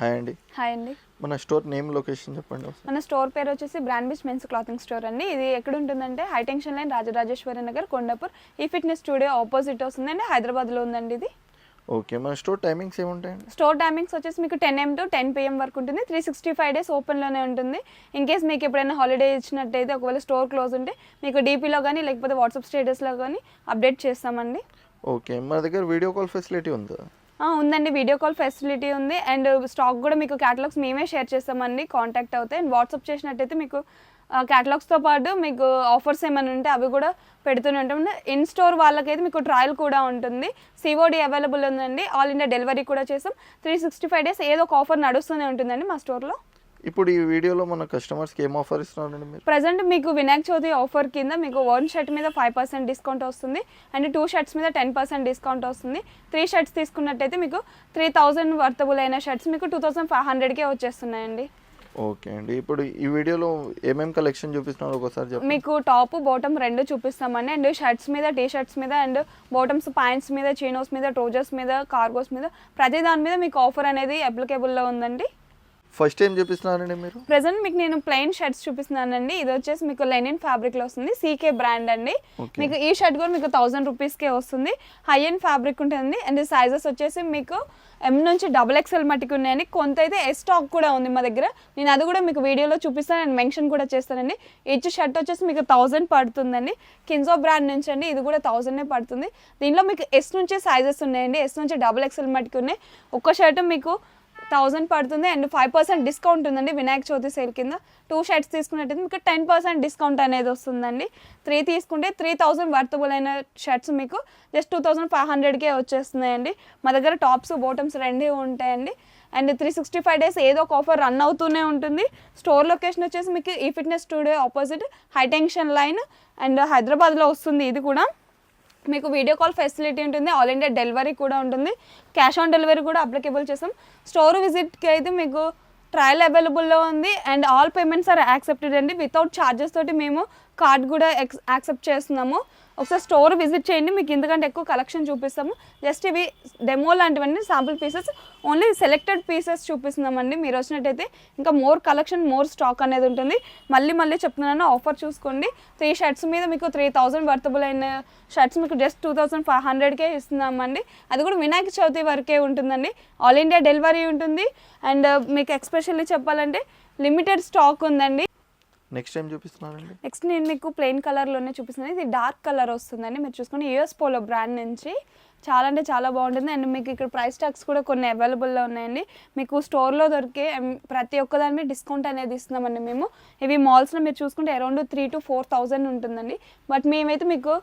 Hi అండి. Hi అండి. మన స్టోర్ నేమ్ లొకేషన్ చెప్పండి. మన స్టోర్ పేరు వచ్చేసి బ్రాండ్ బిచ్ మెన్స్ క్లాతింగ్ స్టోర్ అండి. ఇది ఎక్కడ ఉంటుందంటే high tension line Rajarajeshwari Nagar Kondapur. ఈ ఫిట్నెస్ స్టూడియో ఆపోజిట్ వస్తుందండి హైదరాబాద్లో ఉందండి ఇది. ఓకే మన స్టోర్ టైమింగ్స్ ఏముంటాయండి? స్టోర్ టైమింగ్స్ వచ్చేసి మీకు ten AM to ten PM వరకు ఉంటుంది. త్రీ సిక్స్టీ ఫైవ్ డేస్ ఓపెన్లోనే ఉంటుంది. ఇన్ కేస్ మీకు ఎప్పుడైనా హాలిడే ఇచ్చినట్టయితే ఒకవేళ స్టోర్ క్లోజ్ ఉంటే మీకు డీపీలో కానీ లేకపోతే వాట్సాప్ స్టేటస్లో కానీ అప్డేట్ చేస్తామండి. ఓకే మన దగ్గర వీడియో కాల్ ఫెసిలిటీ ఉందా? ఉందండి. వీడియో కాల్ ఫెసిలిటీ ఉంది. అండ్ స్టాక్ కూడా మీకు క్యాటలాగ్స్ మేమే షేర్ చేస్తామండి. కాంటాక్ట్ అవుతాయి అండ్ వాట్సాప్ చేసినట్టయితే మీకు క్యాటలాగ్స్తో పాటు మీకు ఆఫర్స్ ఏమైనా ఉంటే అవి కూడా పెడుతూనే ఉంటాం. ఇన్ స్టోర్ వాళ్ళకైతే మీకు ట్రయల్ కూడా ఉంటుంది. సిఓడి అవైలబుల్ ఉందండి. ఆల్ ఇండియా డెలివరీ కూడా చేస్తాం. త్రీ సిక్స్టీ ఫైవ్ డేస్ ఏదో ఒక ఆఫర్ నడుస్తూనే ఉంటుందండి మా స్టోర్లో. ఇప్పుడు ఈ వీడియోలో మన కస్టమర్స్కి ఏం ఆఫర్ ఇస్తున్నారండి మీరు? ప్రజెంట్ మీకు వినాయక చవితి ఆఫర్ కింద మీకు వన్ షర్ట్ మీద ఫైవ్ పర్సెంట్ డిస్కౌంట్ వస్తుంది. అండ్ టూ షర్ట్స్ మీద టెన్ పర్సెంట్ డిస్కౌంట్ వస్తుంది. త్రీ షర్ట్స్ తీసుకున్నట్టయితే మీకు త్రీ థౌజండ్ వర్తబుల్ అయిన షర్ట్స్ మీకు టూ థౌసండ్ ఫైవ్ హండ్రెడ్కే వచ్చేస్తున్నాయండి. ఓకే అండి. ఇప్పుడు ఈ వీడియోలో ఏమేం కలెక్షన్ చూపిస్తున్నారు ఒకసారి చెప్పండి. మీకు టాప్ బాటమ్ రెండు చూపిస్తామండి. అండ్ షర్ట్స్ మీద టీ షర్ట్స్ మీద అండ్ బాటమ్స్ ప్యాంట్స్ మీద చీనోస్ మీద ట్రోజర్స్ మీద కార్గోస్ మీద ప్రతి దాని మీద మీకు ఆఫర్ అనేది అప్లికేబుల్లో ఉందండి. ఫస్ట్ ఏం చూపిస్తున్నారండి మీరు? ప్రెసెంట్ మీకు నేను ప్లెయిన్ షర్ట్స్ చూపిస్తున్నానండి. ఇది వచ్చేసి మీకు లెనిన్ ఫ్యాబ్రిక్లో వస్తుంది. సీకే బ్రాండ్ అండి. మీకు ఈ షర్ట్ కూడా మీకు థౌసండ్ రూపీస్కే వస్తుంది. హై అండ్ ఫ్యాబ్రిక్ ఉంటుంది అండ్ సైజెస్ వచ్చేసి మీకు ఎం నుంచి డబుల్ ఎక్స్ఎల్ మట్టికి ఉన్నాయండి. కొంత అయితే ఎస్ స్టాక్ కూడా ఉంది మా దగ్గర. నేను అది కూడా మీకు వీడియోలో చూపిస్తాను. అండ్ మెన్షన్ కూడా చేస్తానండి. ఈచ్ షర్ట్ వచ్చేసి మీకు థౌసండ్ పడుతుందండి. కిన్జో బ్రాండ్ నుంచి అండి. ఇది కూడా థౌసండే పడుతుంది. దీనిలో మీకు ఎస్ నుంచి సైజెస్ ఉన్నాయండి. ఎస్ నుంచి డబుల్ ఎక్స్ఎల్ మట్టికి ఉన్నాయి. ఒక్క షర్ట్ మీకు థౌసండ్ పడుతుంది అండ్ ఫైవ్ పర్సెంట్ డిస్కౌంట్ ఉందండి వినాయక చవితి సేల్ కింద. టూ షర్ట్స్ తీసుకున్నట్టయితే మీకు టెన్ పర్సెంట్ డిస్కౌంట్ అనేది వస్తుందండి. త్రీ తీసుకుంటే త్రీ థౌజండ్ వర్తబుల్ అయిన షర్ట్స్ మీకు జస్ట్ టూ థౌజండ్ ఫైవ్ హండ్రెడ్కే వచ్చేస్తున్నాయండి. మా దగ్గర టాప్స్ బాటమ్స్ రెండే ఉంటాయండి. And three sixty five days ఏదో ఒక ఆఫర్ రన్ అవుతూనే ఉంటుంది. స్టోర్ లొకేషన్ వచ్చేసి మీకు ఈ fitness studio opposite high tension line and హైదరాబాద్లో వస్తుంది ఇది కూడా. మీకు వీడియో కాల్ ఫెసిలిటీ ఉంటుంది ఆల్ ఇండియా డెలివరీ కూడా ఉంటుంది. క్యాష్ ఆన్ డెలివరీ కూడా అప్లికేబుల్ చేస్తాం. స్టోర్ విజిట్కి అయితే మీకు ట్రయల్ అవైలబుల్లో ఉంది and all payments are accepted అండి. వితౌట్ ఛార్జెస్ తోటి మేము కార్డ్ కూడా యాక్సెప్ట్ చేస్తున్నాము. ఒకసారి స్టోర్ విజిట్ చేయండి మీకు ఎందుకంటే ఎక్కువ కలెక్షన్ చూపిస్తాము. జస్ట్ ఇవి demo లాంటివన్నీ sample pieces only selected pieces చూపిస్తున్నామండి. మీరు వచ్చినట్టయితే ఇంకా మోర్ కలెక్షన్ మోర్ స్టాక్ అనేది ఉంటుంది. మళ్ళీ మళ్ళీ చెప్తున్నాను ఆఫర్ చూసుకోండి. త్రీ షర్ట్స్ మీద మీకు త్రీ థౌజండ్ వర్తబుల్ అయిన షర్ట్స్ మీకు జస్ట్ టూ థౌసండ్ ఫైవ్ హండ్రెడ్కే ఇస్తున్నామండి. అది కూడా వినాయక చవితి వరకే ఉంటుందండి. ఆల్ ఇండియా డెలివరీ ఉంటుంది. అండ్ uh, మీకు ఎక్స్పెషల్లీ చెప్పాలంటే లిమిటెడ్ స్టాక్ ఉందండి. నెక్స్ట్ టైం చూపిస్తున్నారండి. నెక్స్ట్ నేను మీకు ప్లెయిన్ కలర్లోనే చూపిస్తున్నాను. ఇది డార్క్ కలర్ వస్తుందండి. మీరు చూసుకుని యుఎస్ పోలో బ్రాండ్ నుంచి చాలా అంటే చాలా బాగుంటుంది. అండ్ మీకు ఇక్కడ ప్రైస్ ట్యాగ్స్ కూడా కొన్ని అవైలబుల్లో ఉన్నాయండి. మీకు స్టోర్లో దొరికే ప్రతి ఒక్క దాని మీద డిస్కౌంట్ అనేది ఇస్తున్నామండి మేము. ఇవి మాల్స్లో మీరు చూసుకుంటే around three to four thousand ఉంటుందండి. బట్ మేమైతే మీకు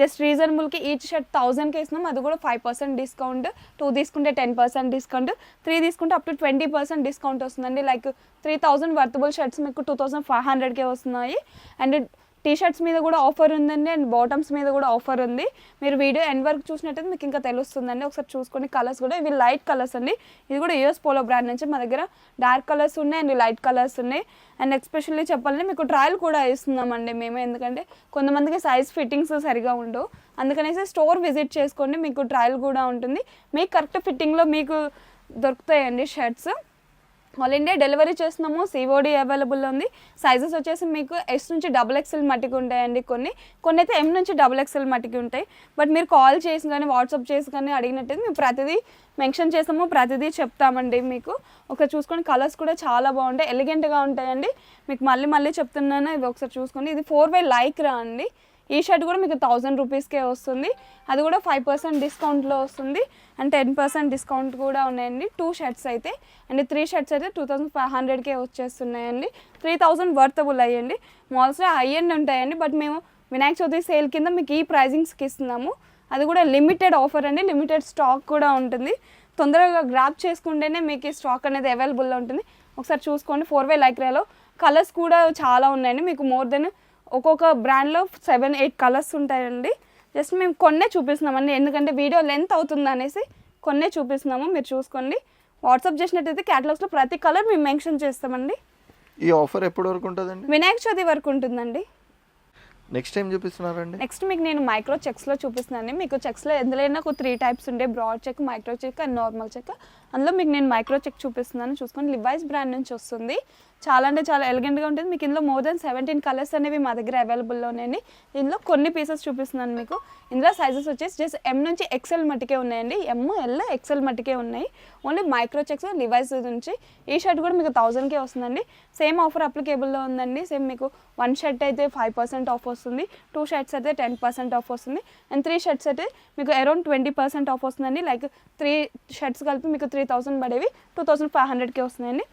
జస్ట్ రీజనబుల్కి ఈచ్ షర్ట్ థౌజండ్కి ఇస్తున్నాం. అది కూడా ఫైవ్ పర్సెంట్ డిస్కౌంట్ టూ తీసుకుంటే టెన్ పర్సెంట్ డిస్కౌంట్ త్రీ తీసుకుంటే up to twenty percent discount వస్తుందండి. Like three thousand worthable shirts మీకు టూ థౌసండ్ ఫైవ్ హండ్రెడ్కే వస్తున్నాయి. అండ్ టీ షర్ట్స్ మీద కూడా ఆఫర్ ఉందండి అండ్ బాటమ్స్ మీద కూడా ఆఫర్ ఉంది. మీరు వీడియో ఎండ్ వరకు చూసినట్టయితే మీకు ఇంకా తెలుస్తుందండి. ఒకసారి చూసుకొని కలర్స్ కూడా ఇవి లైట్ కలర్స్ అండి. ఇది కూడా యూఎస్ పోలో బ్రాండ్ నుంచి మా దగ్గర డార్క్ కలర్స్ ఉన్నాయి అండ్ లైట్ కలర్స్ ఉన్నాయి. అండ్ ఎక్స్పెషల్లీ చెప్పాలంటే మీకు ట్రయల్ కూడా ఇస్తున్నామండి మేము. ఎందుకంటే కొంతమందికి సైజ్ ఫిట్టింగ్స్ సరిగా ఉండవు. అందుకనేసి స్టోర్ విజిట్ చేసుకోండి. మీకు ట్రయల్ కూడా ఉంటుంది. మీకు కరెక్ట్ ఫిట్టింగ్లో మీకు దొరుకుతాయండి షర్ట్స్. ఆల్ ఇండియా డెలివరీ చేస్తున్నాము. సిఓడి అవైలబుల్ ఉంది. సైజెస్ వచ్చేసి మీకు ఎస్ నుంచి డబుల్ ఎక్స్ఎల్ మట్టికి ఉంటాయండి కొన్ని. కొన్ని అయితే ఎం నుంచి డబుల్ ఎక్స్ఎల్ మట్టికి ఉంటాయి. బట్ మీరు కాల్ చేసి కానీ వాట్సాప్ చేసి కానీ అడిగినట్టయితే మేము ప్రతిదీ మెన్షన్ చేస్తాము. ప్రతిదీ చెప్తామండి మీకు. ఒకసారి చూసుకొని కలర్స్ కూడా చాలా బాగుంటాయి. ఎలిగెంట్గా ఉంటాయండి. మీకు మళ్ళీ మళ్ళీ చెప్తున్నాను. ఇవి ఒకసారి చూసుకోండి. ఇది ఫోర్ బై లైక్ రా అండి. ఈ షర్ట్ కూడా మీకు థౌజండ్ రూపీస్కే వస్తుంది. అది కూడా ఫైవ్ పర్సెంట్ డిస్కౌంట్లో వస్తుంది. అండ్ టెన్ పర్సెంట్ డిస్కౌంట్ కూడా ఉన్నాయండి. టూ షర్ట్స్ అయితే. అండ్ త్రీ షర్ట్స్ అయితే టూ థౌసండ్ ఫైవ్ హండ్రెడ్కే వచ్చేస్తున్నాయండి. త్రీ థౌసండ్ వర్తబుల్ అయ్యండి. మాల్స్లో హై ఎండ్ ఉంటాయండి. బట్ మేము వినాయక చవితి సేల్ కింద మీకు ఈ ప్రైజింగ్స్కి ఇస్తున్నాము. అది కూడా లిమిటెడ్ ఆఫర్ అండి. లిమిటెడ్ స్టాక్ కూడా ఉంటుంది. తొందరగా గ్రాప్ చేసుకుంటేనే మీకు ఈ స్టాక్ అనేది అవైలబుల్లో ఉంటుంది. ఒకసారి చూసుకోండి. Four way లైక్రాలో. కలర్స్ కూడా చాలా ఉన్నాయండి. మీకు మోర్ దెన్ ఒక్కొక్క బ్రాండ్లో సెవెన్ ఎయిట్ కలర్స్ ఉంటాయండి. జస్ట్ మేము కొన్నే చూపిస్తున్నామండి. ఎందుకంటే వీడియో లెంత్ అవుతుంది అనేసి కొన్నే చూపిస్తున్నాము. మీరు చూసుకోండి. వాట్సాప్ చేసినట్టయితే క్యాటలాగ్స్లో ప్రతి కలర్ మేము మెన్షన్ చేస్తామండి. ఈ ఆఫర్ ఎప్పటి వరకు ఉంటుందండి? వినాయక చవితి వరకు ఉంటుందండి. నెక్స్ట్ టైం చూపిస్తున్నారండి? నెక్స్ట్ మీకు నేను మైక్రో చెక్స్లో చూపిస్తున్నాను మీకు చెక్స్లో ఎందులో ఒక త్రీ టైప్స్ ఉండే broad check micro check and normal check. అందులో మీకు నేను మైక్రో చెక్ చూపిస్తున్నాను. చూసుకోండి లివైస్ బ్రాండ్ నుంచి వస్తుంది. చాలా అంటే చాలా ఎలిగెంట్గా ఉంటుంది. మీకు ఇందులో మోర్ దెన్ సెవెంటీన్ కలర్స్ అనేవి మా దగ్గర అవైలబుల్లో ఉన్నాయండి ఇందులో కొన్ని పీసెస్ చూపిస్తున్నాను మీకు. ఇందులో సైజెస్ వచ్చేసి జస్ట్ ఎం నుంచి ఎక్సెల్ మట్టికే ఉన్నాయండి. ఎమ్ ఎల్ ఎక్సెల్ మట్టికే ఉన్నాయి. ఓన్లీ మైక్రో చెక్స్ లివైస్ నుంచి. ఈ షర్ట్ కూడా మీకు థౌజండ్కే వస్తుందండి. సేమ్ ఆఫర్ అప్లికేబుల్లో ఉందండి. సేమ్ మీకు వన్ షర్ట్ అయితే ఫైవ్ పర్సెంట్ ఆఫ్ వస్తుంది. టూ షర్ట్స్ అయితే టెన్ పర్సెంట్ ఆఫ్ వస్తుంది. అండ్ త్రీ షర్ట్స్ అయితే మీకు అరౌండ్ ట్వంటీ పర్సెంట్ ఆఫ్ వస్తుందండి. లైక్ త్రీ షర్ట్స్ కలిపి మీకు త్రీ థౌసండ్ పడేవి టూ థౌసండ్ ఫైవ్ హండ్రెడ్కి వస్తున్నాయండి.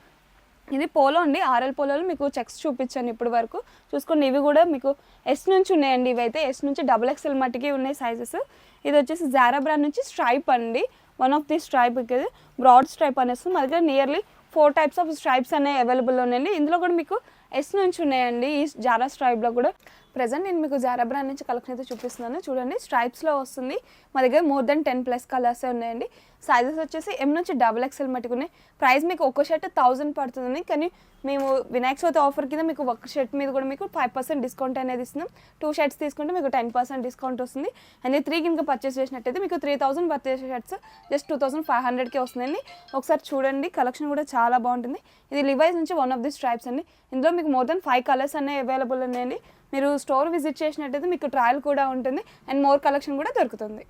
ఇది పోలో అండి ఆర్ఎల్ పోలోలో మీకు చెక్స్ చూపించాను ఇప్పటి వరకు. చూసుకోండి ఇవి కూడా మీకు ఎస్ నుంచి ఉన్నాయండి ఇవి అయితే ఎస్ నుంచి డబుల్ ఎక్స్ఎల్ మట్టికి ఉన్నాయి సైజెస్ ఇది వచ్చేసి జారా బ్రాండ్ నుంచి స్ట్రైప్ అండి. వన్ ఆఫ్ ది స్ట్రైప్ ఇది బ్రాడ్ స్ట్రైప్ అనేసి మా దగ్గర nearly four types of stripes అనేవి అవైలబుల్ ఉన్నాయండి. ఇందులో కూడా మీకు ఎస్ నుంచి ఉన్నాయండి. ఈ జారా స్ట్రైప్లో కూడా ప్రజెంట్ నేను మీకు జారా బ్రాండ్ నుంచి కలెక్షన్ అయితే చూపిస్తున్నాను. చూడండి స్ట్రైప్స్లో వస్తుంది. మా దగ్గర మోర్ దెన్ టెన్ ప్లస్ కలర్సే ఉన్నాయండి. సైజెస్ వచ్చేసి ఎం నుంచి డబుల్ ఎక్స్ఎల్ మట్టుకున్నాయి ప్రైస్ మీకు ఒక షర్ట్ థౌజండ్ పడుతుంది కానీ మేము వినాయక చవితి ఆఫర్ కింద మీకు ఒక షర్ట్ మీద కూడా మీకు ఫైవ్ పర్సెంట్ డిస్కౌంట్ అనేది ఇస్తున్నాం. టూ షర్ట్స్ తీసుకుంటే మీకు టెన్ పర్సెంట్ డిస్కౌంట్ వస్తుంది. అండ్ త్రీ కనుక పర్చేస్ చేసినట్టయితే మీకు three thousand purchase shirts just two thousand five హండ్రెడ్కే వస్తుందండి ఒకసారి చూడండి కలెక్షన్ కూడా చాలా బాగుంటుంది. ఇది లివైస్ నుంచి వన్ ఆఫ్ ది స్ట్రైప్స్ అండి. ఇందులో మీకు మోర్ దెన్ ఫైవ్ కలర్స్ అనేవి అవైలబుల్ ఉన్నాయండి. మీరు స్టోర్ విజిట్ చేసినట్టయితే మీకు ట్రయల్ కూడా ఉంటుంది అండ్ మోర్ కలెక్షన్ కూడా దొరుకుతుంది.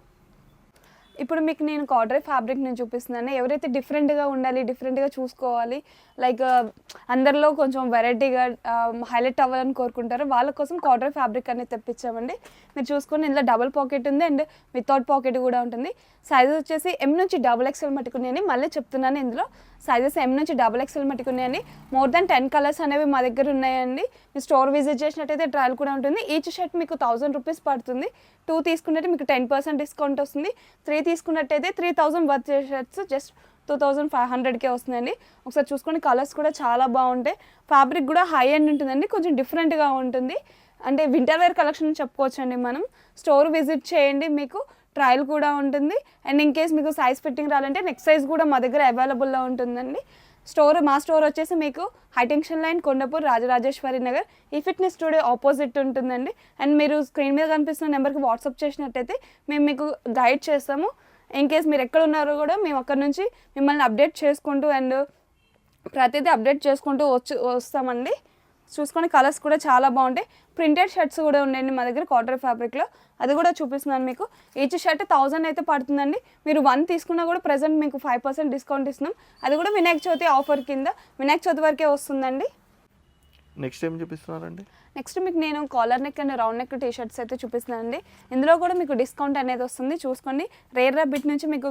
ఇప్పుడు మీకు నేను కాడ్రే ఫ్యాబ్రిక్ నేను చూపిస్తున్నాను. ఎవరైతే డిఫరెంట్గా ఉండాలి డిఫరెంట్గా చూసుకోవాలి లైక్ అందరిలో కొంచెం వెరైటీగా హైలైట్ అవ్వాలని కోరుకుంటారో వాళ్ళ కోసం కాడ్రే ఫ్యాబ్రిక్ అనేది తెప్పించామండి. మీరు చూసుకొని ఇందులో డబుల్ పాకెట్ ఉంది అండ్ వితౌట్ పాకెట్ కూడా ఉంటుంది. సైజ్ వచ్చేసి ఎం నుంచి డబుల్ ఎక్స్ఎల్ మట్టుకున్నాయని మళ్ళీ చెప్తున్నాను ఇందులో. సైజెస్ ఎం నుంచి డబుల్ ఎక్స్ఎల్ మట్టుకున్నాయని మోర్ దాన్ టెన్ కలర్స్ అనేవి మా దగ్గర ఉన్నాయండి. మీరు స్టోర్ విజిట్ చేసినట్టయితే ట్రయల్ కూడా ఉంటుంది. ఈచ్ షర్ట్ మీకు థౌసండ్ రూపీస్ పడుతుంది. టూ తీసుకున్నట్టు మీకు టెన్ పర్సెంట్ డిస్కౌంట్ వస్తుంది. త్రీ తీసుకున్నట్టయితే three thousand worth shirts just two thousand five హండ్రెడ్కే వస్తుందండి ఒకసారి చూసుకొని కలర్స్ కూడా చాలా బాగుంటాయి. ఫ్యాబ్రిక్ కూడా హై ఎండ్ ఉంటుందండి. కొంచెం డిఫరెంట్గా ఉంటుంది. అంటే వింటర్ వేర్ కలెక్షన్ చెప్పుకోవచ్చండి మనం. స్టోర్ విజిట్ చేయండి మీకు. ట్రయల్ కూడా ఉంటుంది. అండ్ ఇన్ కేస్ మీకు సైజ్ ఫిట్టింగ్ రావాలంటే నెక్స్ట్ సైజ్ కూడా మా దగ్గర అవైలబుల్లో ఉంటుందండి. స్టోర్ మా స్టోర్ వచ్చేసి మీకు high tension line Kondapur Rajarajeshwari Nagar ఈ ఫిట్నెస్ స్టూడియో ఆపోజిట్ ఉంటుందండి. అండ్ మీరు స్క్రీన్ మీద కనిపిస్తున్న నెంబర్కి వాట్సాప్ చేసినట్టయితే మేము మీకు గైడ్ చేస్తాము. ఇన్ కేస్ మీరు ఎక్కడ ఉన్నారో కూడా మేము అక్కడ నుంచి మిమ్మల్ని అప్డేట్ చేసుకుంటూ అండ్ ప్రతిదీ అప్డేట్ చేసుకుంటూ వచ్చి వస్తామండి. చూసుకొని కలర్స్ కూడా చాలా బాగుంటాయి. ప్రింటెడ్ షర్ట్స్ కూడా ఉండండి మా దగ్గర కాటన్ ఫ్యాబ్రిక్లో అది కూడా చూపిస్తున్నాను మీకు. ఈచ్ షర్ట్ థౌజండ్ అయితే పడుతుందండి. మీరు వన్ తీసుకున్నా కూడా ప్రజెంట్ మీకు ఫైవ్ పర్సెంట్ డిస్కౌంట్ ఇస్తున్నాం. అది కూడా వినాయక చవితి ఆఫర్ కింద. వినాయక చవితి వరకే వస్తుందండి. నెక్స్ట్ ఏం చూపిస్తున్నారండి? నెక్స్ట్ మీకు నేను collar neck and round neck T shirts అయితే చూపిస్తున్నానండి. ఇందులో కూడా మీకు డిస్కౌంట్ అనేది వస్తుంది. చూసుకోండి. రేర్ బిట్ నుంచి మీకు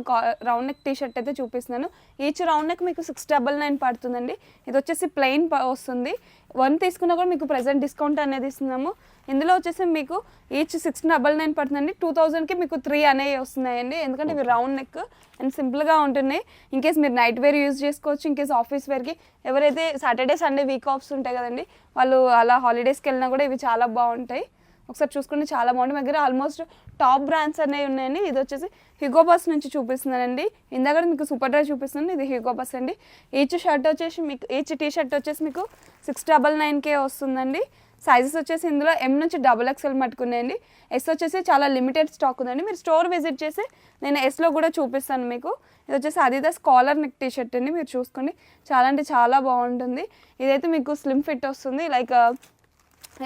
రౌండ్ నెక్ టీ షర్ట్ అయితే చూపిస్తున్నాను. ఈచ్ రౌండ్ నెక్ మీకు సిక్స్ డబల్ నైన్ పడుతుందండి. ఇది వచ్చేసి ప్లెయిన్ వస్తుంది. వన్ తీసుకున్నా కూడా మీకు ప్రజెంట్ డిస్కౌంట్ అనేది ఇస్తున్నాము. ఇందులో వచ్చేసి మీకు ఈచ్ సిక్స్ డబల్ నైన్ పడుతుందండి. టూ థౌజండ్కి మీకు త్రీ అనేవి వస్తున్నాయండి. ఎందుకంటే ఇవి రౌండ్ నెక్ అండ్ సింపుల్గా ఉంటున్నాయి. ఇన్ కేస్ మీరు నైట్ వేర్ యూజ్ చేసుకోవచ్చు ఇన్ కేస్ ఆఫీస్ వేర్కి ఎవరైతే సాటర్డే సండే వీక్ ఆఫ్స్ ఉంటాయి కదండి వాళ్ళు అలా హాలిడేస్కి వెళ్ళినా కూడా ఇవి చాలా బాగుంటాయి. ఒకసారి చూసుకుంటే చాలా బాగుంటుంది మా దగ్గర ఆల్మోస్ట్ టాప్ బ్రాండ్స్ అనేవి ఉన్నాయండి. ఇది వచ్చేసి హ్యూగో బస్ నుంచి చూపిస్తున్నానండి. ఇందాక మీకు సూపర్ డ్రై చూపిస్తున్నాను. ఇది హ్యూగో బస్ అండి. ఈచ్ షర్ట్ వచ్చేసి మీకు ఈచ్ టీ షర్ట్ వచ్చేసి మీకు సిక్స్ డబల్ నైన్కే వస్తుందండి. సైజెస్ వచ్చేసి ఇందులో ఎం నుంచి డబుల్ ఎక్స్ఎల్ మట్టుకున్నాయండి. ఎస్ వచ్చేసి చాలా లిమిటెడ్ స్టాక్ ఉందండి. మీరు స్టోర్ విజిట్ చేసి నేను ఎస్లో కూడా చూపిస్తాను మీకు. ఇది వచ్చేసి Adidas collar neck T shirt అండి. మీరు చూసుకోండి. చాలా అంటే చాలా బాగుంటుంది. ఇదైతే మీకు స్లిమ్ ఫిట్ వస్తుంది. లైక్ uh,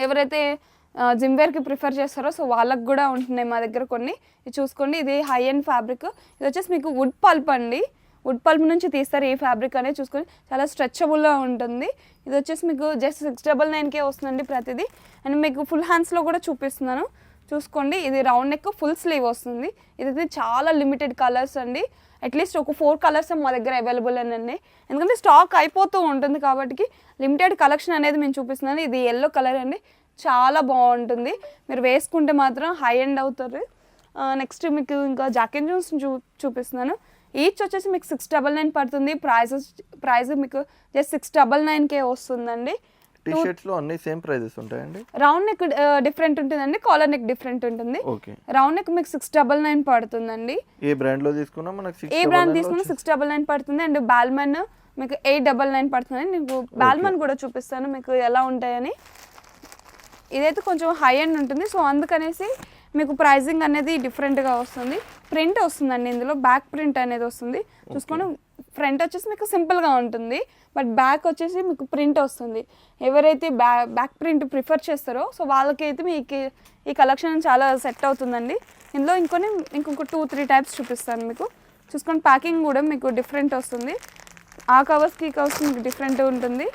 ఎవరైతే జిమ్ వేర్కి ప్రిఫర్ చేస్తారో సో వాళ్ళకి కూడా ఉంటున్నాయి మా దగ్గర కొన్ని. ఇది చూసుకోండి. ఇది హై అండ్ ఫ్యాబ్రిక్ ఇది వచ్చేసి మీకు వుడ్ పల్ప్ అండి. వుడ్ పల్ప్ నుంచి తీస్తారు ఈ ఫ్యాబ్రిక్ అనేది చూసుకొని. చాలా స్ట్రెచబుల్గా ఉంటుంది. ఇది వచ్చేసి మీకు జస్ట్ సిక్స్ డబల్ నైన్కే వస్తుందండి ప్రతిదీ. అండ్ మీకు ఫుల్ హ్యాండ్స్లో కూడా చూపిస్తున్నాను. చూసుకోండి. ఇది రౌండ్ నెక్ ఫుల్ స్లీవ్ వస్తుంది. ఇదైతే చాలా లిమిటెడ్ కలర్స్ అండి. అట్లీస్ట్ ఒక ఫోర్ కలర్స్ మా దగ్గర అవైలబుల్ అండి. ఎందుకంటే స్టాక్ అయిపోతూ ఉంటుంది కాబట్టి లిమిటెడ్ కలెక్షన్ అనేది మేము చూపిస్తున్నాను. ఇది ఎల్లో కలర్ అండి. చాలా బాగుంటుంది. మీరు వేసుకుంటే మాత్రం హై ఎండ్ అవుతారు. నెక్స్ట్ మీకు ఇంకా జాకెట్ జూన్స్ చూ చూపిస్తున్నాను. ఈచ్ వచ్చేసి మీకు సిక్స్ డబల్ నైన్ పడుతుంది. ప్రైజెస్ ప్రైస్ మీకు జస్ట్ సిక్స్ డబల్ నైన్కే వస్తుందండి. టీ షర్ట్స్లో అన్ని సేమ్ ప్రైజెస్ ఉంటాయండి? రౌండ్ నెక్ డిఫరెంట్ ఉంటుందండి. కాలర్ నెక్ డిఫరెంట్ ఉంటుంది. రౌండ్ నెక్ మీకు సిక్స్ డబల్ నైన్ పడుతుందండి. ఏ బ్రాండ్లో తీసుకున్నా మనకి ఏ బ్రాండ్ తీసుకున్నా సిక్స్ డబల్ నైన్ పడుతుంది. అండ్ బాల్మన్ మీకు ఎయిట్ డబల్ నైన్ పడుతుంది మీకు బాల్మన్ కూడా చూపిస్తాను మీకు ఎలా ఉంటాయని. ఇదైతే కొంచెం హై ఎండ్ ఉంటుంది. సో అందుకనేసి మీకు ప్రైజింగ్ అనేది డిఫరెంట్గా వస్తుంది. ప్రింట్ వస్తుందండి ఇందులో బ్యాక్ ప్రింట్ అనేది వస్తుంది. చూసుకొని ఫ్రంట్ వచ్చేసి మీకు సింపుల్గా ఉంటుంది. బట్ బ్యాక్ వచ్చేసి మీకు ప్రింట్ వస్తుంది. ఎవరైతే బ్యా బ్యాక్ ప్రింట్ ప్రిఫర్ చేస్తారో సో వాళ్ళకైతే మీకు ఈ కలెక్షన్ చాలా సెట్ అవుతుందండి. ఇందులో ఇంకొని ఇంకొక టూ త్రీ టైప్స్ చూపిస్తాను మీకు. చూసుకొని ప్యాకింగ్ కూడా మీకు డిఫరెంట్ వస్తుంది. ఆ కవర్స్కి ఈ కవర్స్ మీకు డిఫరెంట్ ఉంటుంది.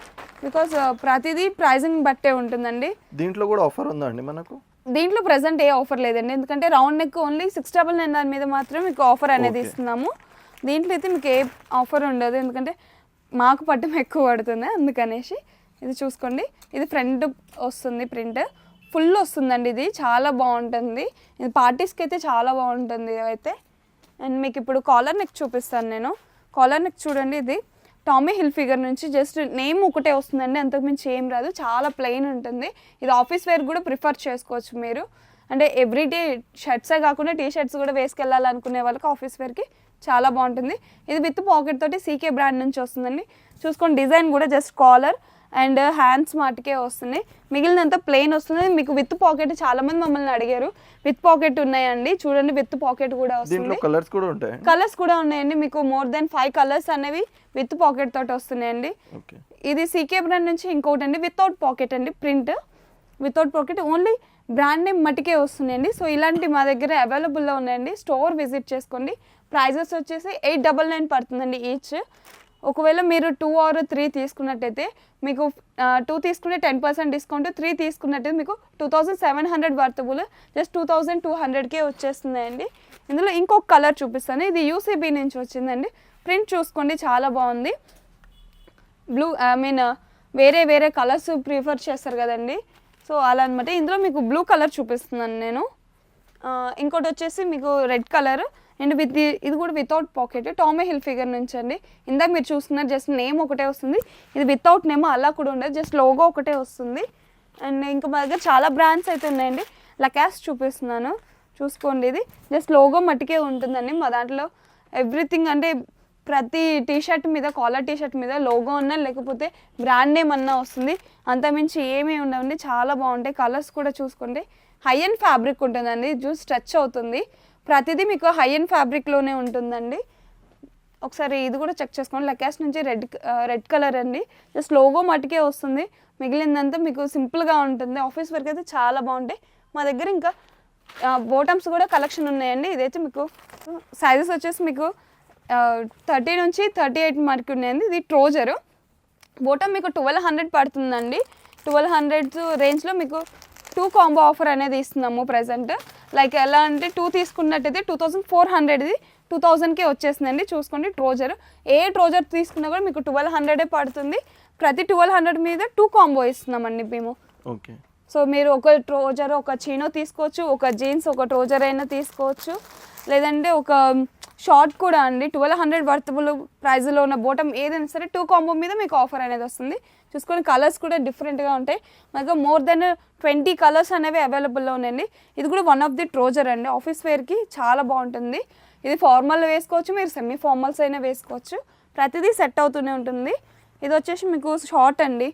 బికాస్ ప్రతిదీ ప్రైజింగ్ బట్టే ఉంటుందండి. దీంట్లో కూడా ఆఫర్ ఉందండి మనకు? దీంట్లో ప్రెసెంట్ ఏ ఆఫర్ లేదండి. ఎందుకంటే round neck only six double nine దాని మీద మాత్రమే మీకు ఆఫర్ అనేది. ఇస్తున్నాము. దీంట్లో అయితే మీకు ఏ ఆఫర్ ఉండదు. ఎందుకంటే మాకు పట్టం ఎక్కువ పడుతుంది. అందుకనేసి ఇది చూసుకోండి. ఇది ఫ్రంట్ వస్తుంది ప్రింట్ ఫుల్ వస్తుందండి ఇది. చాలా బాగుంటుంది. ఇది పార్టీస్కి అయితే చాలా బాగుంటుంది అయితే. అండ్ మీకు ఇప్పుడు కాలర్ నెక్ చూపిస్తాను నేను. కాలర్ నెక్ చూడండి ఇది. టామీ హిల్ ఫిగర్ నుంచి జస్ట్ నేమ్ ఒకటే వస్తుందండి. అంతకు మించి ఏం రాదు. చాలా ప్లెయిన్ ఉంటుంది. ఇది ఆఫీస్ వేర్ కూడా ప్రిఫర్ చేసుకోవచ్చు మీరు. అంటే ఎవ్రీడే షర్ట్సే కాకుండా టీ షర్ట్స్ కూడా వేసుకెళ్ళాలనుకునే వాళ్ళకి ఆఫీస్ వేర్కి చాలా బాగుంటుంది. ఇది విత్ పాకెట్ తోటి సీకే బ్రాండ్ నుంచి వస్తుందండి. చూసుకోండి డిజైన్ కూడా జస్ట్ కాలర్ అండ్ హ్యాండ్స్ మాటకే వస్తుంది. మిగిలినంత ప్లెయిన్ వస్తుంది. మీకు విత్ పాకెట్ చాలా మంది మమ్మల్ని అడిగారు. విత్ పాకెట్ ఉన్నాయండి. చూడండి విత్ పాకెట్ కూడా వస్తుంది. కలర్స్ కూడా ఉంటాయి. కలర్స్ కూడా ఉన్నాయండి. మీకు మోర్ దెన్ ఫైవ్ కలర్స్ అనేవి విత్ పాకెట్ తోటి వస్తున్నాయండి. ఇది సీకే బ్రాండ్ నుంచి ఇంకోటి అండి వితౌట్ పాకెట్ అండి. Print. Without pocket. Only brand name మటుకే వస్తున్నాయండి. సో ఇలాంటి మా దగ్గర అవైలబుల్లో ఉన్నాయండి. స్టోర్ విజిట్ చేసుకోండి. ప్రైజెస్ వచ్చేసి ఎయిట్ డబల్ నైన్ పడుతుందండి ఈచ్. ఒకవేళ మీరు టూ ఆర్ త్రీ తీసుకున్నట్టయితే మీకు టూ తీసుకుంటే టెన్ పర్సెంట్ డిస్కౌంట్ త్రీ తీసుకున్నట్టయితే మీకు two thousand seven hundred worthable just two thousand two హండ్రెడ్కే వచ్చేస్తుందండి. ఇందులో ఇంకొక కలర్ చూపిస్తాను. ఇది యూసీబీ నుంచి వచ్చిందండి. ప్రింట్ చూసుకోండి చాలా బాగుంది. బ్లూ ఐ మీన్ వేరే వేరే కలర్స్ ప్రిఫర్ చేస్తారు కదండి. సో అలా అనమాట ఇందులో మీకు బ్లూ కలర్ చూపిస్తున్నాను నేను. ఇంకోటి వచ్చేసి మీకు రెడ్ కలర్ అండ్ విత్ ఇది కూడా without pocket Tommy Hilfiger నుంచి అండి. ఇందాక మీరు చూస్తున్నారు జస్ట్ నేమ్ ఒకటే వస్తుంది. ఇది వితౌట్ నేమ్ అలా కూడా ఉండదు జస్ట్ లోగో ఒకటే వస్తుంది. అండ్ ఇంకా మా దగ్గర చాలా బ్రాండ్స్ అయితే ఉన్నాయండి. లకాస్ చూపిస్తున్నాను. చూసుకోండి ఇది. జస్ట్ లోగో మట్టుకే ఉంటుందండి. మా దాంట్లో ఎవ్రీథింగ్ అంటే ప్రతి టీషర్ట్ మీద కాలర్ టీ షర్ట్ మీద లోగో అన్నా లేకపోతే బ్రాండ్ నేమ్ అన్నా వస్తుంది. అంతమించి ఏమీ ఉండవండి. చాలా బాగుంటాయి. కలర్స్ కూడా చూసుకోండి. హై అండ్ ఫ్యాబ్రిక్ ఉంటుందండి. జూ స్ట్రెచ్ అవుతుంది. ప్రతిదీ మీకు హై అండ్ ఫ్యాబ్రిక్లోనే ఉంటుందండి. ఒకసారి ఇది కూడా చెక్ చేసుకోండి. లెకాస్ నుంచి రెడ్ రెడ్ కలర్ అండి. జస్ట్ లోగో మటుకే వస్తుంది. మిగిలిందంతా మీకు సింపుల్గా ఉంటుంది. ఆఫీస్ వర్క్ అయితే చాలా బాగుంటాయి. మా దగ్గర ఇంకా బోటమ్స్ కూడా కలెక్షన్ ఉన్నాయండి. ఇదైతే మీకు సైజెస్ వచ్చేసి మీకు థర్టీ నుంచి థర్టీ ఎయిట్ వరకు ఉన్నాయండి. ఇది ట్రోజరు. బోటమ్ మీకు ట్వెల్వ్ హండ్రెడ్ పడుతుందండి. ట్వెల్వ్ హండ్రెడ్ రేంజ్లో మీకు టూ కాంబో ఆఫర్ అనేది ఇస్తున్నాము ప్రజెంట్ లైక్ ఎలా అంటే టూ తీసుకున్నట్టయితే టూ థౌజండ్ ఫోర్ హండ్రెడ్ది టూ థౌజండ్కే వచ్చేసిందండి. చూసుకోండి ట్రోజర్. ఏ ట్రోజర్ తీసుకున్నా కూడా మీకు ట్వెల్వ్ హండ్రెడే పడుతుంది. ప్రతి ట్వెల్వ్ హండ్రెడ్ మీద టూ కాంబో ఇస్తున్నామండి మేము. ఓకే సో మీరు ఒక ట్రోజర్ ఒక చీనో తీసుకోవచ్చు ఒక జీన్స్ ఒక ట్రోజర్ అయినా తీసుకోవచ్చు. లేదంటే ఒక షార్ట్ కూడా అండి. ట్వెల్వ్ హండ్రెడ్ వర్తబుల్ ప్రైజ్లో ఉన్న బోటం ఏదైనా సరే టూ కాంబో మీద మీకు ఆఫర్ అనేది వస్తుంది. చూసుకొని కలర్స్ కూడా డిఫరెంట్గా ఉంటాయి. మనకు మోర్ దెన్ ట్వంటీ కలర్స్ అనేవి అవైలబుల్లో ఉన్నాయండి. ఇది కూడా వన్ ఆఫ్ ది ట్రోజర్ అండి. ఆఫీస్ వేర్కి చాలా బాగుంటుంది. ఇది ఫార్మల్ వేసుకోవచ్చు మీరు సెమీ ఫార్మల్స్ అయినా వేసుకోవచ్చు. ప్రతిదీ సెట్ అవుతూనే ఉంటుంది. ఇది వచ్చేసి మీకు షార్ట్ అండి.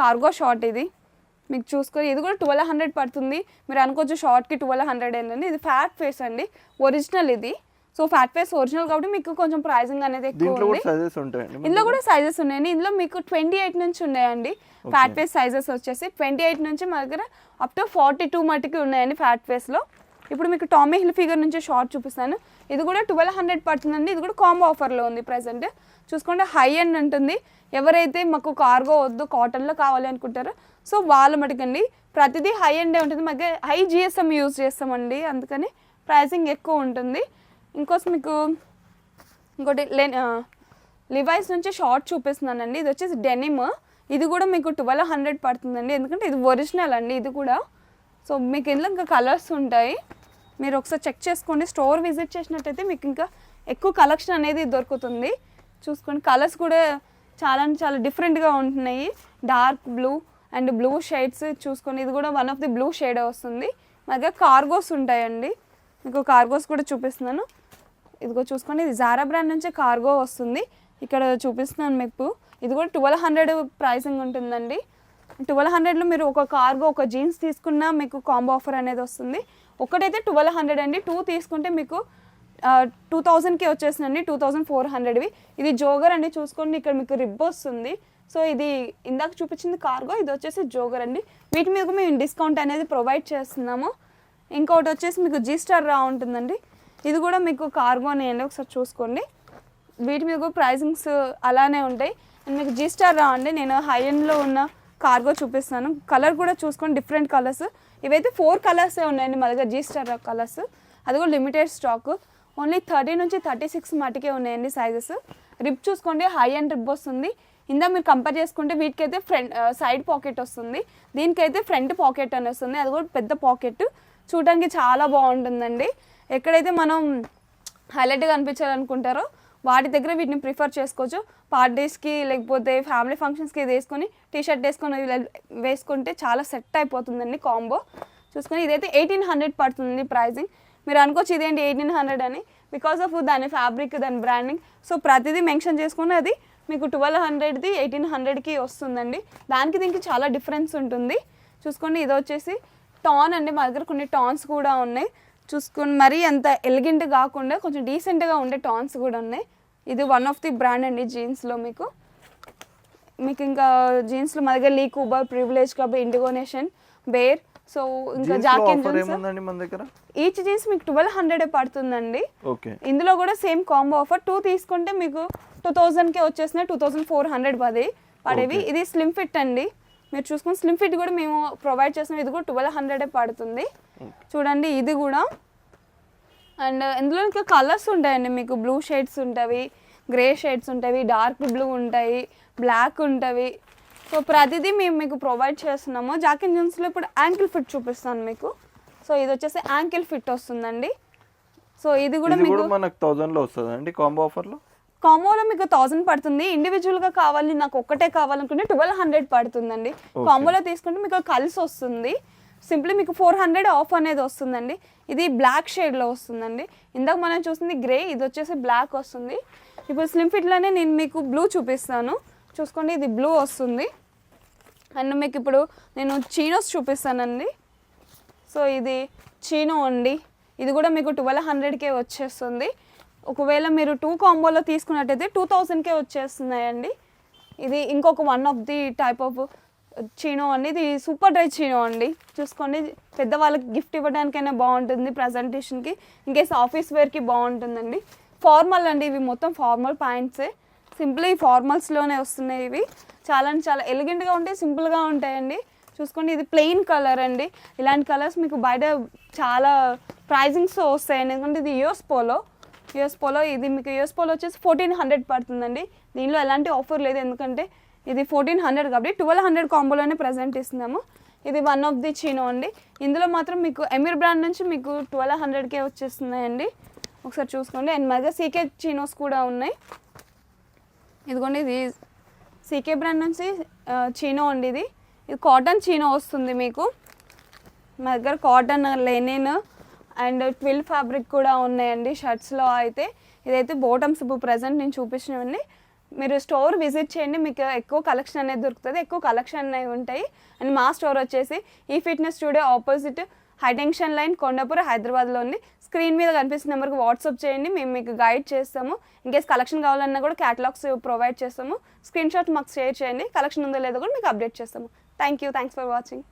కార్గో షార్ట్ ఇది. మీకు చూసుకొని ఇది కూడా ట్వెల్వ్ హండ్రెడ్ పడుతుంది. మీరు అనుకోవచ్చు షార్ట్కి ట్వెల్వ్ హండ్రెడ్ ఏంటండి ఇది ఫ్యాట్ ఫేస్ అండి. ఒరిజినల్ ఇది. సో ఫ్యాట్ ఫేస్ ఒరిజినల్ కాబట్టి మీకు కొంచెం ప్రైసింగ్ అనేది ఎక్కువ ఉంది. ఇందులో కూడా సైజెస్ ఉన్నాయండి. ఇందులో మీకు ట్వంటీ ఎయిట్ నుంచి ఉన్నాయండి. ఫ్యాట్ ఫేస్ సైజెస్ వచ్చేసి ట్వంటీ ఎయిట్ నుంచి మా దగ్గర అప్ టు ఫార్టీ టూ మటుకి ఉన్నాయండి ఫ్యాట్ ఫేస్లో ఇప్పుడు మీకు టామీ హిల్ ఫిగర్ నుంచి షార్ట్ చూపిస్తాను. ఇది కూడా ట్వెల్వ్ హండ్రెడ్ పడుతుందండి. ఇది కూడా కాంబో ఆఫర్లో ఉంది ప్రజెంట్ చూసుకుంటే హై ఎండ్ ఉంటుంది. ఎవరైతే మాకు కార్గో వద్దు కాటన్లో కావాలి అనుకుంటారో సో వాళ్ళ మటుకండి ప్రతిదీ హై ఎండే ఉంటుంది. మాకు హై జిఎస్ఎం యూజ్ చేస్తామండి. అందుకని ప్రైసింగ్ ఎక్కువ ఉంటుంది. ఇంకోసం మీకు ఇంకోటి లెన్ లివైస్ నుంచి షార్ట్ చూపిస్తున్నానండి. ఇది వచ్చేసి డెనిమ్ ఇది కూడా మీకు ట్వెల్వ్ హండ్రెడ్ పడుతుందండి. ఎందుకంటే ఇది ఒరిజినల్ అండి. ఇది కూడా. సో మీకు ఇందులో ఇంకా కలర్స్ ఉంటాయి. మీరు ఒకసారి చెక్ చేసుకోండి. స్టోర్ విజిట్ చేసినట్టయితే మీకు ఇంకా ఎక్కువ కలెక్షన్ అనేది దొరుకుతుంది. చూసుకోండి. కలర్స్ కూడా చాలా అంటే చాలా డిఫరెంట్గా ఉంటున్నాయి. Dark blue and blue shades చూసుకొని ఇది కూడా one of the blue shade వస్తుంది. మా దగ్గర కార్గోస్ ఉంటాయండి. మీకు కార్గోస్ కూడా చూపిస్తున్నాను. ఇదిగో చూసుకోండి ఇది జారా బ్రాండ్ నుంచి కార్గో వస్తుంది. ఇక్కడ చూపిస్తున్నాను మీకు. ఇది కూడా ట్వెల్వ్ హండ్రెడ్ ప్రైసింగ్ ఉంటుందండి. ట్వెల్వ్ హండ్రెడ్లో మీరు ఒక కార్గో ఒక జీన్స్ తీసుకున్నా మీకు కాంబో ఆఫర్ అనేది వస్తుంది. ఒకటైతే ట్వెల్వ్ హండ్రెడ్ అండి. టూ తీసుకుంటే మీకు టూ థౌజండ్కి వచ్చేసిందండి టూ థౌజండ్ ఫోర్ హండ్రెడ్వి ఇది జోగర్ అండి. చూసుకోండి ఇక్కడ మీకు రిబ్ వస్తుంది. సో ఇది ఇందాక చూపించింది కార్గో ఇది వచ్చేసి జోగర్ అండి. వీటి మీద మేము డిస్కౌంట్ అనేది ప్రొవైడ్ చేస్తున్నాము. ఇంకొకటి వచ్చేసి మీకు జీ స్టార్ రా ఉంటుందండి. ఇది కూడా మీకు కార్గోనే అండి ఒకసారి చూసుకోండి. వీటి మీద కూడా ప్రైజింగ్స్ అలానే ఉంటాయి. అండ్ మీకు జీ స్టార్ రా అండి నేను హై ఎండ్లో ఉన్న కార్గో చూపిస్తాను కలర్ కూడా చూసుకోండి. డిఫరెంట్ కలర్స్ ఇవైతే ఫోర్ కలర్సే ఉన్నాయండి మా దగ్గర. జీ స్టార్ కలర్స్ అది కూడా లిమిటెడ్ స్టాక్ ఓన్లీ థర్టీ నుంచి థర్టీ సిక్స్ మటుకే ఉన్నాయండి సైజెస్ రిబ్ చూసుకోండి. హై అండ్ రిప్ వస్తుంది. ఇందా మీరు కంపేర్ చేసుకుంటే వీటికైతే ఫ్రంట్ సైడ్ పాకెట్ వస్తుంది. దీనికైతే ఫ్రంట్ పాకెట్ అని వస్తుంది. అది కూడా పెద్ద పాకెట్ చూడడానికి చాలా బాగుంటుందండి. ఎక్కడైతే మనం హైలైట్గా అనిపించాలనుకుంటారో వాటి దగ్గర వీటిని ప్రిఫర్ చేసుకోవచ్చు. పార్టీస్కి లేకపోతే ఫ్యామిలీ ఫంక్షన్స్కి వేసుకొని టీ షర్ట్ వేసుకొని వేసుకుంటే చాలా సెట్ అయిపోతుందండి కాంబో. చూసుకొని ఇదైతే ఎయిటీన్ హండ్రెడ్ పడుతుంది ప్రైజింగ్. మీరు అనుకోవచ్చు ఇదేంటి ఎయిటీన్ హండ్రెడ్ అని? బికాస్ ఆఫ్ దాని ఫ్యాబ్రిక్ దాని బ్రాండింగ్. సో ప్రతిదీ మెన్షన్ చేసుకుని అది మీకు ట్వెల్వ్ హండ్రెడ్ది ఎయిటీన్ హండ్రెడ్కి వస్తుందండి. దానికి దీనికి చాలా డిఫరెన్స్ ఉంటుంది. చూసుకోండి ఇది వచ్చేసి టాన్ అండి. మా దగ్గర కొన్ని టాన్స్ కూడా ఉన్నాయి. చూసుకొని మరీ అంత ఎలిగెంట్ కాకుండా కొంచెం డీసెంట్గా ఉండే టాన్స్ కూడా ఉన్నాయి. ఇది వన్ ఆఫ్ ది బ్రాండ్ అండి జీన్స్లో మీకు. మీకు ఇంకా జీన్స్లో మా దగ్గర లీ కూబర్ ప్రివిలేజ్ కబ్ ఇండిగోనేషన్ బేర్ సో ఇంకా జాక్ అండ్ ఆఫర్ జోన్స్ ఏముందండి మన దగ్గర? ఈచ్ జీన్స్ మీకు ట్వెల్వ్ హండ్రెడ్ పడుతుందండి. ఇందులో కూడా సేమ్ కాంబో ఆఫర్ టూ తీసుకుంటే మీకు టూ థౌజండ్కే వచ్చేసినాయి టూ థౌజండ్ ఫోర్ హండ్రెడ్ పది. పడేవి. ఇది స్లిమ్ ఫిట్ అండి. మీరు చూసుకుని స్లిమ్ ఫిట్ కూడా మేము ప్రొవైడ్ చేస్తున్నాం. ఇది కూడా ట్వెల్వ్ హండ్రెడే పడుతుంది. చూడండి ఇది కూడా. అండ్ ఇందులో ఇంకా కలర్స్ ఉంటాయండి. మీకు బ్లూ షేడ్స్ ఉంటాయి గ్రే షేడ్స్ ఉంటాయి డార్క్ బ్లూ ఉంటాయి బ్లాక్ ఉంటాయి. సో ప్రతిదీ మేము మీకు ప్రొవైడ్ చేస్తున్నాము. జాకెట్ జీన్స్లో ఇప్పుడు యాంకిల్ ఫిట్ చూపిస్తాను మీకు. సో ఇది వచ్చేసి యాంకిల్ ఫిట్ వస్తుందండి. సో ఇది కూడా మీకు మనకు థౌజండ్లో వస్తుంది అండి కాంబో ఆఫర్లో కాంబోలో మీకు థౌసండ్ పడుతుంది. ఇండివిజువల్గా కావాలి నాకు ఒక్కటే కావాలనుకుంటే ట్వెల్వ్ హండ్రెడ్ పడుతుందండి. కాంబోలో తీసుకుంటే మీకు కలిసి వస్తుంది. సింప్లీ మీకు ఫోర్ హండ్రెడ్ ఆఫ్ అనేది వస్తుందండి. ఇది బ్లాక్ షేడ్లో వస్తుందండి. ఇందాక మనం చూసింది గ్రే ఇది వచ్చేసి బ్లాక్ వస్తుంది. ఇప్పుడు స్లిమ్ ఫిట్లోనే నేను మీకు బ్లూ చూపిస్తాను. చూసుకోండి ఇది బ్లూ వస్తుంది. అండ్ మీకు ఇప్పుడు నేను చీనోస్ చూపిస్తానండి. సో ఇది చీనో అండి. ఇది కూడా మీకు ట్వెల్వ్ హండ్రెడ్కే వచ్చేస్తుంది. ఒకవేళ మీరు టూ కాంబోలో తీసుకున్నట్టయితే టూ థౌజండ్కే వచ్చేస్తున్నాయండి. ఇది ఇంకొక one of the type of chino అండి ఇది సూపర్ డ్రై చీనో అండి. చూసుకోండి పెద్దవాళ్ళకి గిఫ్ట్ ఇవ్వడానికైనా బాగుంటుంది ప్రజెంటేషన్కి. ఇంకేస్ ఆఫీస్ వేర్కి బాగుంటుందండి. ఫార్మల్ అండి ఇవి మొత్తం ఫార్మల్ ప్యాంట్సే. సింపుల్ ఈ ఫార్మల్స్లోనే వస్తున్నాయి ఇవి. చాలా అంటే చాలా ఎలిగెంట్గా ఉంటాయి సింపుల్గా ఉంటాయండి. చూసుకోండి ఇది ప్లెయిన్ కలర్ అండి. ఇలాంటి కలర్స్ మీకు బయట చాలా ప్రైజింగ్స్ వస్తాయండి. ఎందుకంటే ఇది యూఎస్ పోలో. యూఎస్ పోలో ఇది మీకు యూఎస్ పోలో వచ్చేసి ఫోర్టీన్ హండ్రెడ్ పడుతుందండి. దీనిలో ఎలాంటి ఆఫర్ లేదు. ఎందుకంటే ఇది ఫోర్టీన్ హండ్రెడ్ కాబట్టి ట్వెల్వ్ హండ్రెడ్ కాంబోలోనే ప్రజెంట్ ఇస్తున్నాము ఇది వన్ ఆఫ్ ది చీనో అండి. ఇందులో మాత్రం మీకు ఎమిర్ బ్రాండ్ నుంచి మీకు ట్వెల్వ్ హండ్రెడ్కే వచ్చేస్తున్నాయండి. ఒకసారి చూసుకోండి. అండ్ మధ్య సీకే చీనోస్ కూడా ఉన్నాయి. ఇదిగోండి ఇది సీకే బ్రాండ్ నుంచి చీనో అండి ఇది. ఇది కాటన్ చీనో వస్తుంది మీకు. మా దగ్గర cotton linen and twill fabric కూడా ఉన్నాయండి. షర్ట్స్లో అయితే ఇదైతే బోటమ్స్ ఇప్పుడు ప్రజెంట్ నేను చూపించినవన్నీ మీరు స్టోర్ విజిట్ చేయండి మీకు ఎక్కువ కలెక్షన్ అనేది దొరుకుతుంది ఎక్కువ కలెక్షన్ అనేవి ఉంటాయి. అండ్ మా స్టోర్ వచ్చేసి ఈ fitness studio opposite high tension line Kondapur హైదరాబాద్లో ఉంది. స్క్రీన్ మీద కనిపిస్తున్న నెంబర్కి వాట్సాప్ చేయండి మేము మీకు గైడ్ చేస్తాము. ఇన్కేస్ కలెక్షన్ కావాలన్నా కూడా క్యాటలాగ్స్ ప్రొవైడ్ చేస్తాము. స్క్రీన్ షాట్ మాకు షేర్ చేయండి కలెక్షన్ ఉందో లేదో కూడా మీకు అప్డేట్ చేస్తాము. Thank you thanks for watching.